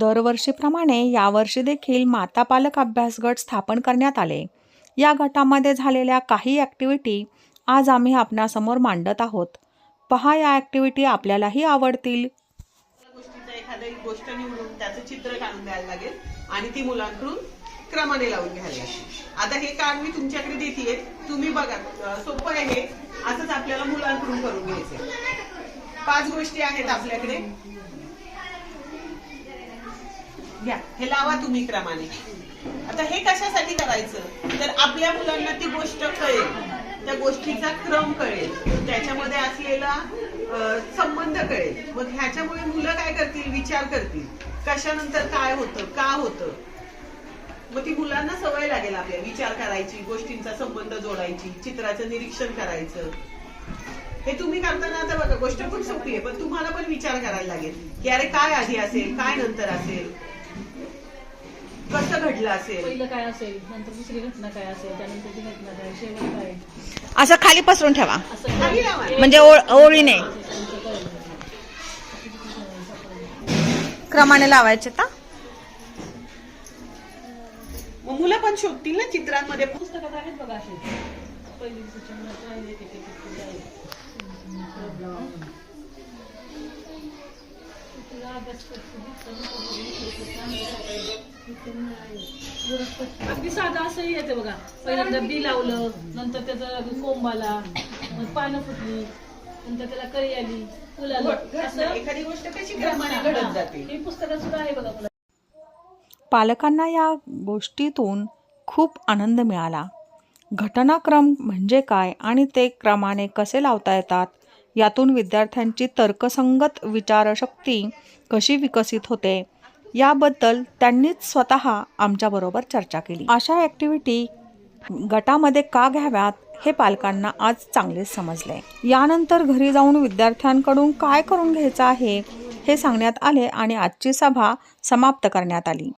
दरवर्षीप्रमाणे यावर्षी देखील माता पालक अभ्यास गट स्थापन करण्यात आले. या गटामध्ये झालेल्या काही ॲक्टिव्हिटी आज आम्ही आपणासमोर मांडत आहोत. पहा या ॲक्टिव्हिटी आपल्यालाही आवडतील. एखादी गोष्ट निवडून त्याचं चित्र काढून द्यायला लागेल आणि ती मुलांकडून क्रमाने लावून घ्यायला लागेल. आता हे कार्ड मी तुमच्याकडे देते तुम्ही बघा सोपं आहे हे. असंच आपल्याला मुलांकडून करून घ्यायचं पाच गोष्टी आहेत आपल्याकडे. घ्या. हे लावा तुम्ही क्रमाने. आता हे कशासाठी करायचं? तर आपल्या मुलांना ती गोष्ट कळेल. त्या गोष्टीचा क्रम कळेल. त्याच्यामध्ये असलेला संबंध कळेल. मग ह्याच्यामुळे मुलं काय करतील? विचार करतील. कशानंतर काय होतं? का होतं? मग ती मुलांना सवय लागेल आपल्या विचार करायची गोष्टींचा संबंध जोडायची चित्राचं निरीक्षण करायचं. हे तुम्ही करताना आता बघा गोष्ट खूप सोपी आहे पण तुम्हाला पण विचार करायला लागेल. की अरे काय आधी असेल? काय नंतर असेल? कसं घडलं असेल? पहिलं काय असेल? नंतर दुसरी घटना काय असेल? त्यानंतरची घटना काय? शेवट काय? असं खाली पसरून ठेवा. असं खाली लावा. म्हणजे ओळ- ओळीने. त्यांचं कळलं. क्रमाने लावायचे का मग मुलं पण शोधतील ना चित्रांमध्ये? पुस्तकात आहेत बघा असे पहिली सूचना आहे, एक- एक- एक- एक- एक आहे. तुला अभ्यास करते. अगदी साधं असंही येते बघा. पहिल्यांदा बी लावलं नंतर त्याचं कोंब आला मग पानं फुटली नंतर त्याला कळी आली फुल आलं असं एखादी गोष्ट कशी क्रमाने घडत जाते? हे पुस्तकात सुद्धा आहे बघा मुलं पालकांना या गोष्टीतून खूप आनंद मिळाला. घटनाक्रम म्हणजे काय आणि ते क्रमाने कसे लावता येतात? यातून विद्यार्थ्यांची तर्कसंगत विचारशक्ती कशी विकसित होते? याबद्दल त्यांनीच स्वतः आमच्याबरोबर चर्चा केली. अशा ॲक्टिव्हिटी गटामध्ये का घ्याव्यात हे पालकांना आज चांगलेच समजले. यानंतर घरी जाऊन विद्यार्थ्यांकडून काय करून घ्यायचं आहे हे सांगण्यात आले आणि आजची सभा समाप्त करण्यात आली.